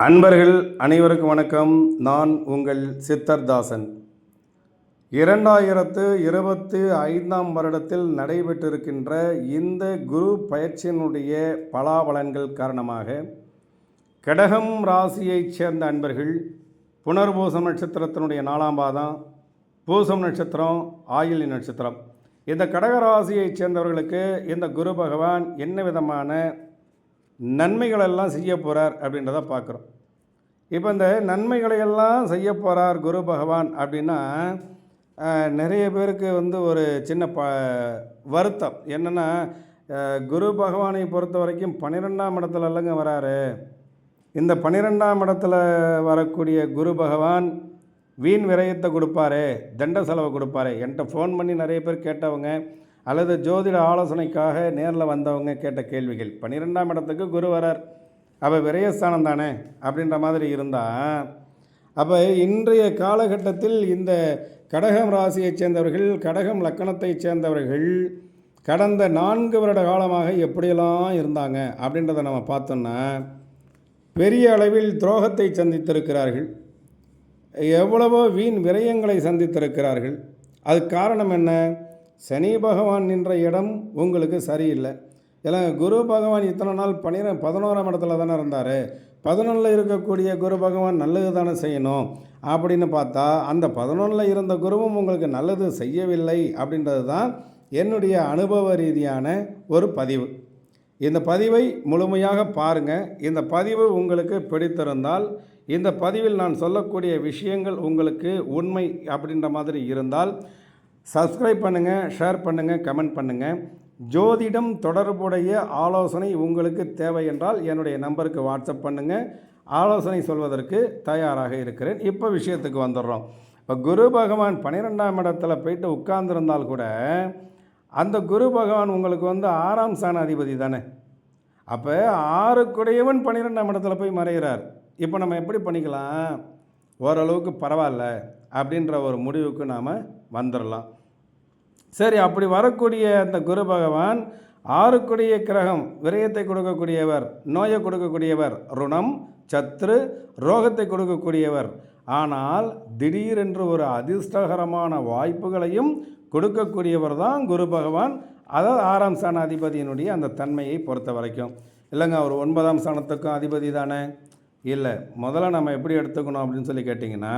அன்பர்கள் அனைவருக்கும் வணக்கம். நான் உங்கள் சித்தர்தாசன். இரண்டாயிரத்து இருபத்தி ஐந்தாம் வருடத்தில் நடைபெற்றிருக்கின்ற இந்த குரு பயிற்சியினுடைய பலாபலன்கள் காரணமாக கடகம் ராசியைச் சேர்ந்த அன்பர்கள் புனர்பூசம் நட்சத்திரத்தினுடைய நாலாம் பாதம் பூசம் நட்சத்திரம் ஆயிலி நட்சத்திரம். இந்த கடக ராசியைச் சேர்ந்தவர்களுக்கு இந்த குரு பகவான் என்ன விதமான நன்மைகளெல்லாம் செய்ய போகிறார் அப்படின்றத பார்க்குறோம். இப்போ இந்த நன்மைகளை எல்லாம் செய்ய போகிறார் குரு பகவான் அப்படின்னா நிறைய பேருக்கு வந்து ஒரு சின்ன ப வருத்தம். என்னென்னா குரு பகவானை பொறுத்த வரைக்கும் பன்னிரெண்டாம் இடத்துல இல்லைங்க வராரு. இந்த பன்னிரெண்டாம் இடத்துல வரக்கூடிய குரு பகவான் வீண் விரயத்தை கொடுப்பாரு தண்ட செலவை கொடுப்பாரு. என்கிட்ட ஃபோன் பண்ணி நிறைய பேர் கேட்டவங்க அல்லது ஜோதிட ஆலோசனைக்காக நேரில் வந்தவங்க கேட்ட கேள்விகள். பன்னிரெண்டாம் இடத்துக்கு குரு வரார். அப்போ விரயஸ்தானம் தானே? அப்படின்ற மாதிரி இருந்தால் அப்போ இன்றைய காலகட்டத்தில் இந்த கடகம் ராசியைச் சேர்ந்தவர்கள் கடகம் லக்கணத்தைச் சேர்ந்தவர்கள் கடந்த நான்கு வருட காலமாக எப்படியெல்லாம் இருந்தாங்க அப்படின்றத நம்ம பார்த்தோன்னா பெரிய அளவில் துரோகத்தை சந்தித்திருக்கிறார்கள். எவ்வளவோ வீண் விரயங்களை சந்தித்திருக்கிறார்கள். அது காரணம் என்ன? சனி பகவான் நின்ற இடம் உங்களுக்கு சரியில்லை. இல்லை குரு பகவான் இத்தனை நாள் பன்னிர பதினோராம் இடத்துல தானே இருந்தார். பதினொன்றில் இருக்கக்கூடிய குரு பகவான் நல்லது தானே செய்யணும் அப்படின்னு பார்த்தா அந்த பதினொன்றில் இருந்த குருவும் உங்களுக்கு நல்லது செய்யவில்லை அப்படின்றது தான் என்னுடைய அனுபவ ரீதியான ஒரு பதிவு. இந்த பதிவை முழுமையாக பாருங்கள் இந்த பதிவு உங்களுக்கு பிடித்திருந்தால் இந்த பதிவில் நான் சொல்லக்கூடிய விஷயங்கள் உங்களுக்கு உண்மை அப்படின்ற மாதிரி இருந்தால் சப்ஸ்கிரைப் பண்ணுங்கள் ஷேர் பண்ணுங்கள் கமெண்ட் பண்ணுங்கள் ஜோதிடம் தொடர்புடைய ஆலோசனை உங்களுக்கு தேவை என்றால் என்னுடைய நம்பருக்கு வாட்ஸ்அப் பண்ணுங்கள் ஆலோசனை சொல்வதற்கு தயாராக இருக்கிறேன். இப்போ விஷயத்துக்கு வந்துடுறோம். இப்போ குரு பகவான் பன்னிரெண்டாம் இடத்துல போயிட்டு உட்கார்ந்துருந்தால் கூட அந்த குரு பகவான் உங்களுக்கு வந்து ஆறாம் ஸ்தான அதிபதி தானே. அப்போ ஆறுக்குடையவன் பன்னிரெண்டாம் இடத்துல போய் மறைகிறார். இப்போ நம்ம எப்படி பண்ணிக்கலாம்? ஓரளவுக்கு பரவாயில்ல அப்படின்ற ஒரு முடிவுக்கு நாம் வந்துடலாம். சரி அப்படி வரக்கூடிய அந்த குரு பகவான் ஆறுக்குடிய கிரகம் விரயத்தை கொடுக்கக்கூடியவர் நோயை கொடுக்கக்கூடியவர் ருணம் சத்ரு ரோகத்தை கொடுக்கக்கூடியவர். ஆனால் திடீரென்று ஒரு அதிர்ஷ்டகரமான வாய்ப்புகளையும் கொடுக்கக்கூடியவர் தான் குரு பகவான். அதாவது ஆறாம் ஸ்தான அதிபதியினுடைய அந்த தன்மையை பொறுத்த வரைக்கும். இல்லைங்க அவர் ஒன்பதாம் ஸ்தானத்துக்கும் அதிபதி தானே? இல்லை முதல்ல நம்ம எப்படி எடுத்துக்கணும் அப்படின்னு சொல்லி கேட்டிங்கன்னா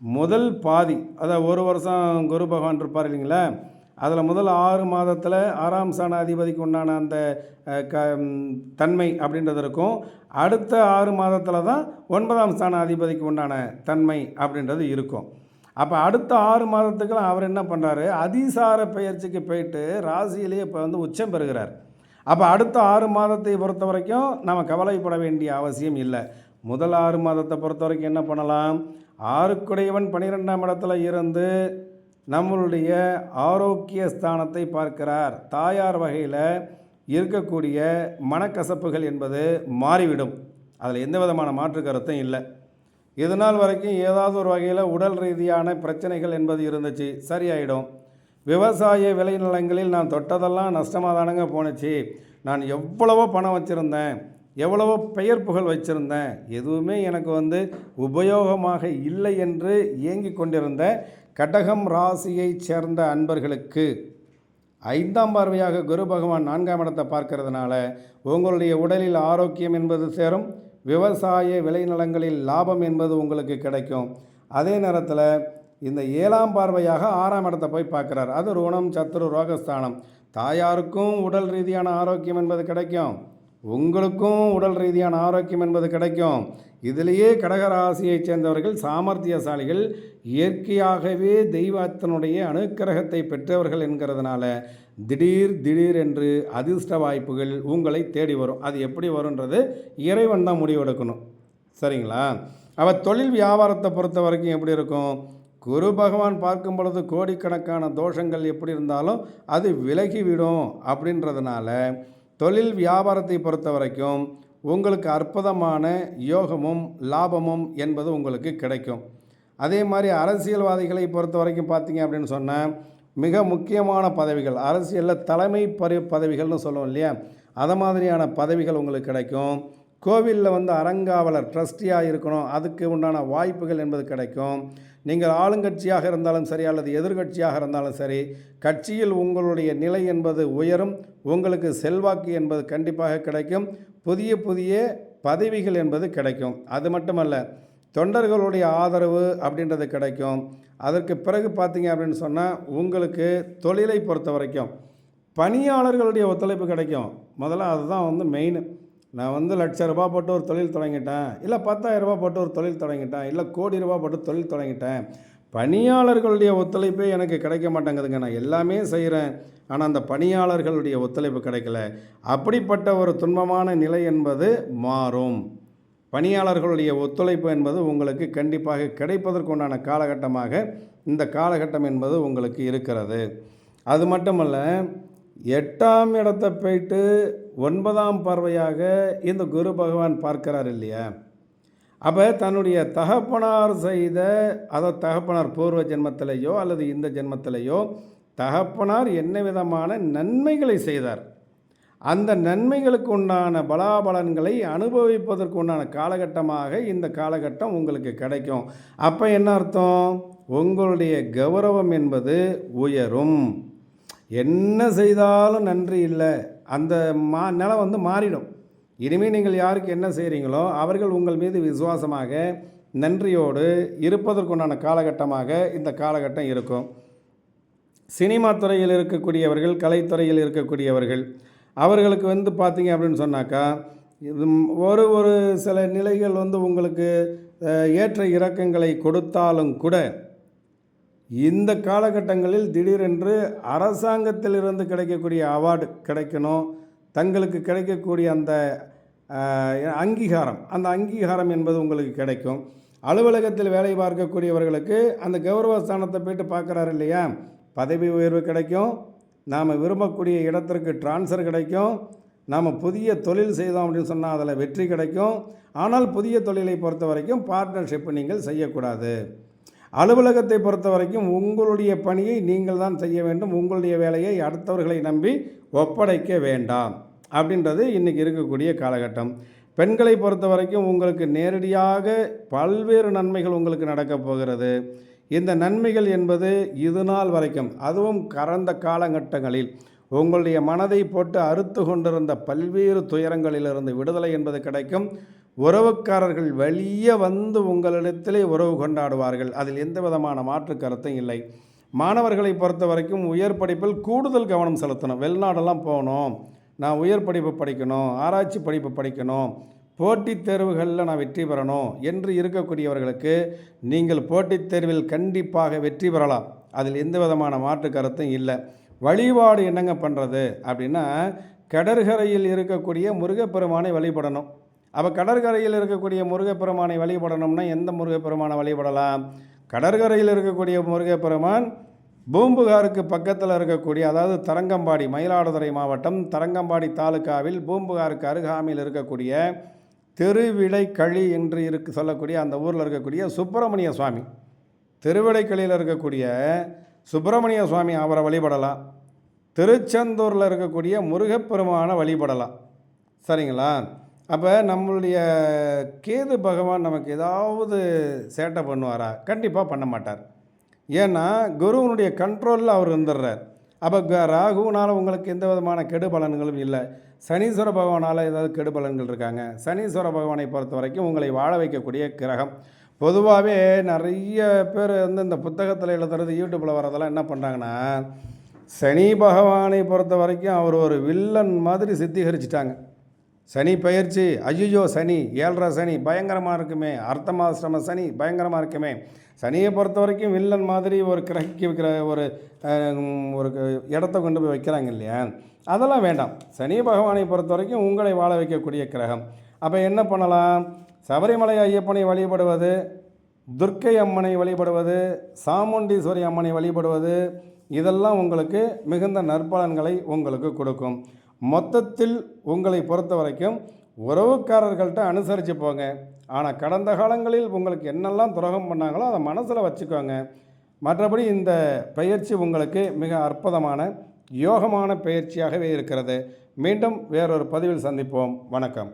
முதல் பாதி அதாவது ஒரு வருஷம் குரு பகவான் இருப்பார் இல்லைங்களா? அதில் முதல் ஆறு மாதத்தில் ஆறாம் சாண அதிபதிக்கு உண்டான அந்த க தன்மை அப்படின்றது இருக்கும். அடுத்த ஆறு மாதத்தில் தான் ஒன்பதாம் ஸ்தான அதிபதிக்கு உண்டான தன்மை அப்படின்றது இருக்கும். அப்போ அடுத்த ஆறு மாதத்துக்குலாம் அவர் என்ன பண்ணுறாரு அதிசார பயிற்சிக்கு போயிட்டு ராசியிலேயே இப்போ வந்து உச்சம் பெறுகிறார். அப்போ அடுத்த ஆறு மாதத்தை பொறுத்த வரைக்கும் நம்ம கவலைப்பட வேண்டிய அவசியம் இல்லை. முதல் ஆறு மாதத்தை பொறுத்த வரைக்கும் என்ன பண்ணலாம்? ஆறுக்குடையவன் பன்னிரெண்டாம் இடத்துல இருந்து நம்மளுடைய ஆரோக்கிய ஸ்தானத்தை பார்க்கிறார். தாயார் வகையில் இருக்கக்கூடிய மனக்கசப்புகள் என்பது மாறிவிடும். அதில் எந்த விதமான மாற்று கருத்தும் இல்லை. இதனால் வரைக்கும் ஏதாவது ஒரு வகையில் உடல் ரீதியான பிரச்சனைகள் என்பது இருந்துச்சு சரியாயிடும். விவசாய விளைநிலங்களில் நான் தொட்டதெல்லாம் நஷ்டமாக தானுங்க போணுச்சு. நான் எவ்வளவோ பணம் வச்சுருந்தேன். எவ்வளவோ பெயர் புகழ் வச்சுருந்தேன். எதுவுமே எனக்கு வந்து உபயோகமாக இல்லை என்று ஏங்கிக் கொண்டிருந்த கடகம் ராசியைச் சேர்ந்த அன்பர்களுக்கு ஐந்தாம் பார்வையாக குரு பகவான் நான்காம் இடத்தை பார்க்கறதுனால உங்களுடைய உடலில் ஆரோக்கியம் என்பது சேரும் விவசாய விளைநிலங்களில் லாபம் என்பது உங்களுக்கு கிடைக்கும். அதே நேரத்தில் இந்த ஏழாம் பார்வையாக ஆறாம் இடத்தை போய் பார்க்குறார். அது ருணம் சத்துரு ரோகஸ்தானம். தாயாருக்கும் உடல் ரீதியான ஆரோக்கியம் என்பது கிடைக்கும். உங்களுக்கும் உடல் ரீதியான ஆரோக்கியம் என்பது கிடைக்கும். இதிலேயே கடகராசியைச் சேர்ந்தவர்கள் சாமர்த்தியசாலிகள் இயற்கையாகவே தெய்வத்தினுடைய அனுக்கிரகத்தை பெற்றவர்கள் என்கிறதுனால திடீர் திடீர் என்று அதிர்ஷ்ட வாய்ப்புகள் உங்களை தேடி வரும். அது எப்படி வரும்ன்றது இறைவன் தான் முடிவெடுக்கணும் சரிங்களா? அவள் தொழில் வியாபாரத்தை பொறுத்த வரைக்கும் எப்படி இருக்கும்? குரு பகவான் பார்க்கும் பொழுது கோடிக்கணக்கான தோஷங்கள் எப்படி இருந்தாலும் அது விலகிவிடும் அப்படின்றதுனால தொழில் வியாபாரத்தை பொறுத்த வரைக்கும் உங்களுக்கு அற்புதமான யோகமும் லாபமும் என்பது உங்களுக்கு கிடைக்கும். அதே மாதிரி அரசியல்வாதிகளை பொறுத்த வரைக்கும் பார்த்தீங்க அப்படின்னு சொன்னால் மிக முக்கியமான பதவிகள் அரசியலில் தலைமை பரி பதவிகள்னு சொல்லுவோம் இல்லையா? அதை மாதிரியான பதவிகள் உங்களுக்கு கிடைக்கும். கோவிலில் வந்து அறங்காவலர் ட்ரஸ்டியாக இருக்கணும். அதுக்கு உண்டான வாய்ப்புகள் என்பது கிடைக்கும். நீங்கள் ஆளுங்கட்சியாக இருந்தாலும் சரி அல்லது எதிர்கட்சியாக இருந்தாலும் சரி கட்சியில் உங்களுடைய நிலை என்பது உயரும். உங்களுக்கு செல்வாக்கு என்பது கண்டிப்பாக கிடைக்கும். புதிய புதிய பதவிகள் என்பது கிடைக்கும். அது மட்டுமல்ல தொண்டர்களுடைய ஆதரவு அப்படின்றது கிடைக்கும். அதற்கு பிறகு பார்த்தீங்க அப்படின்னு சொன்னால் உங்களுக்கு தொழிலை பொறுத்த வரைக்கும் பணியாளர்களுடைய ஒத்துழைப்பு கிடைக்கும். முதல்ல அதுதான் வந்து மெயின் நான் வந்து லட்ச ரூபா போட்டு ஒரு தொழில் தொடங்கிட்டேன். இல்லை பத்தாயிரம் ரூபா போட்டு ஒரு தொழில் தொடங்கிட்டேன். இல்லை கோடி ரூபா போட்டு தொழில் தொடங்கிட்டேன். பணியாளர்களுடைய ஒத்துழைப்பே எனக்கு கிடைக்க மாட்டேங்குதுங்க. நான் எல்லாமே செய்கிறேன் ஆனால் அந்த பணியாளர்களுடைய ஒத்துழைப்பு கிடைக்கல. அப்படிப்பட்ட ஒரு துன்பமான நிலை என்பது மாறும். பணியாளர்களுடைய ஒத்துழைப்பு என்பது உங்களுக்கு கண்டிப்பாக கிடைப்பதற்குண்டான காலகட்டமாக இந்த காலகட்டம் என்பது உங்களுக்கு இருக்கிறது. அது மட்டுமல்ல எட்டாம் இடத்தை போயிட்டு ஒன்பதாம் பார்வையாக இந்த குரு பகவான் பார்க்கிறார் இல்லையா? அப்போ தன்னுடைய தகப்பனார் செய்த அதை தகப்பனார் பூர்வ ஜென்மத்திலேயோ அல்லது இந்த ஜென்மத்திலேயோ தகப்பனார் என்ன விதமான நன்மைகளை செய்தார்? அந்த நன்மைகளுக்கு உண்டான பலாபலன்களை அனுபவிப்பதற்கு உண்டான காலகட்டமாக இந்த காலகட்டம் உங்களுக்கு கிடைக்கும். அப்போ என்ன அர்த்தம்? உங்களுடைய கௌரவம் என்பது உயரும். என்ன செய்தாலும் நன்றி இல்லை. அந்த மா நிலம் வந்து மாறிடும். இனிமேல் நீங்கள் யாருக்கு என்ன செய்கிறீங்களோ அவர்கள் உங்கள் மீது விசுவாசமாக நன்றியோடு இருப்பதற்குண்டான காலகட்டமாக இந்த காலகட்டம் இருக்கும். சினிமா துறையில் இருக்கக்கூடியவர்கள் கலைத்துறையில் இருக்கக்கூடியவர்கள் அவர்களுக்கு வந்து பார்த்தீங்க அப்படின்னு சொன்னாக்கா இது ஒரு ஒரு சில நிலைகள் வந்து உங்களுக்கு ஏற்ற இறக்கங்களை கொடுத்தாலும் கூட இந்த காலகட்டங்களில் திடீரென்று அரசாங்கத்திலிருந்து கிடைக்கக்கூடிய அவார்டு கிடைக்கணும். தங்களுக்கு கிடைக்கக்கூடிய அந்த அங்கீகாரம் அந்த அங்கீகாரம் என்பது உங்களுக்கு கிடைக்கும். அலுவலகத்தில் வேலை பார்க்கக்கூடியவர்களுக்கு அந்த கௌரவ ஸ்தானத்தை போயிட்டு பார்க்குறாரு இல்லையா? பதவி உயர்வு கிடைக்கும். நாம் விரும்பக்கூடிய இடத்திற்கு ட்ரான்ஸ்ஃபர் கிடைக்கும். நாம் புதிய தொழில் செய்தோம் அப்படின்னு சொன்னால் அதில் வெற்றி கிடைக்கும். ஆனால் புதிய தொழிலை பொறுத்த வரைக்கும் பார்ட்னர்ஷிப் நீங்கள் செய்யக்கூடாது. அலுவலகத்தை பொறுத்த வரைக்கும் உங்களுடைய பணியை நீங்கள் தான் செய்ய வேண்டும். உங்களுடைய வேலையை அடுத்தவர்களை நம்பி ஒப்படைக்க வேண்டாம். அப்படின்றது இன்றைக்கி இருக்கக்கூடிய காலகட்டம். பெண்களை பொறுத்த வரைக்கும் உங்களுக்கு நேரடியாக பல்வேறு நன்மைகள் உங்களுக்கு நடக்கப் போகிறது. இந்த நன்மைகள் என்பது இது நாள் வரைக்கும் அதுவும் கடந்த காலகட்டங்களில். உங்களுடைய மனதை போட்டு அறுத்து கொண்டிருந்த பல்வேறு துயரங்களிலிருந்து விடுதலை என்பது கிடைக்கும். உறவுக்காரர்கள் வெளியே வந்து உங்களிடத்திலே உறவு கொண்டாடுவார்கள். அதில் எந்த விதமான மாற்று கருத்தும் இல்லை. மாணவர்களை பொறுத்த வரைக்கும் உயர் படிப்பில் கூடுதல் கவனம் செலுத்தணும். வெளிநாடெல்லாம் போகணும். நான் உயர் படிப்பு படிக்கணும். ஆராய்ச்சி படிப்பு படிக்கணும். போட்டித் தேர்வுகளில் நான் வெற்றி பெறணும் என்று இருக்கக்கூடியவர்களுக்கு நீங்கள் போட்டித் தேர்வில் கண்டிப்பாக வெற்றி பெறலாம். அதில் எந்த விதமான மாற்று கருத்தும் இல்லை. வழிபாடு என்னங்க பண்ணுறது அப்படின்னா கடற்கரையில் இருக்கக்கூடிய முருகப்பெருமானை வழிபடணும். அப்போ கடற்கரையில் இருக்கக்கூடிய முருகப்பெருமானை வழிபடணும்னா எந்த முருகப்பெருமானை வழிபடலாம்? கடற்கரையில் இருக்கக்கூடிய முருகப்பெருமான் பூம்புகாருக்கு பக்கத்தில் இருக்கக்கூடிய அதாவது தரங்கம்பாடி மயிலாடுதுறை மாவட்டம் தரங்கம்பாடி தாலுக்காவில் பூம்புகாருக்கு அருகாமையில் இருக்கக்கூடிய திருவிடைக்களி என்று இருக்கு சொல்லக்கூடிய அந்த ஊரில் இருக்கக்கூடிய சுப்பிரமணிய சுவாமி. திருவிடைக்களியில் இருக்கக்கூடிய சுப்பிரமணிய சுவாமி அவரை வழிபடலாம். திருச்செந்தூரில் இருக்கக்கூடிய முருகப்பெருமானை வழிபடலாம். சரிங்களா? அப்போ நம்மளுடைய கேது பகவான் நமக்கு ஏதாவது சேட்டை பண்ணுவாரா? கண்டிப்பாக பண்ண மாட்டார். ஏன்னா குருவனுடைய கண்ட்ரோலில் அவர் இருந்துடுறார் அப்போ க உங்களுக்கு எந்த விதமான கெடு பலன்களும் இல்லை. சனீஸ்வர பகவானால் ஏதாவது கெடு பலன்கள் இருக்காங்க. சனீஸ்வர பகவானை பொறுத்த வரைக்கும் உங்களை வாழ வைக்கக்கூடிய கிரகம். பொதுவாகவே நிறைய பேர் வந்து இந்த புத்தகத்தில் எழுதுறது யூடியூப்பில் வரதெல்லாம் என்ன பண்ணுறாங்கன்னா சனி பகவானை பொறுத்த வரைக்கும் அவர் ஒரு வில்லன் மாதிரி சித்தீகரிச்சிட்டாங்க. சனி பயிற்சி. ஐயோ சனி. ஏழரை சனி. பயங்கரமாக இருக்குமே. அர்த்தமாசிரம சனி. பயங்கரமாக இருக்குமே. சனியை பொறுத்த வரைக்கும் வில்லன் மாதிரி ஒரு கிரகிக்க வைக்கிற ஒரு ஒரு இடத்த கொண்டு போய் வைக்கிறாங்க இல்லையா? அதெல்லாம் வேண்டாம். சனி பகவானை பொறுத்த வரைக்கும் உங்களை வாழ வைக்கக்கூடிய கிரகம். அப்போ என்ன பண்ணலாம்? சபரிமலை ஐயப்பனை வழிபடுவது துர்க்கை அம்மனை வழிபடுவது சாமுண்டீஸ்வரி அம்மனை வழிபடுவது இதெல்லாம் உங்களுக்கு மிகுந்த நற்பலன்களை உங்களுக்கு கொடுக்கும். மொத்தத்தில் உங்களை பொறுத்த வரைக்கும் உறவுக்காரர்கள்ட்ட அனுசரித்து போங்க. ஆனால் கடந்த காலங்களில் உங்களுக்கு என்னெல்லாம் துரோகம் பண்ணாங்களோ அதை மனசில் வச்சுக்கோங்க. மற்றபடி இந்த பயிற்சி உங்களுக்கு மிக அற்புதமான யோகமான பயிற்சியாகவே இருக்கிறது. மீண்டும் வேறொரு பதிவில் சந்திப்போம். வணக்கம்.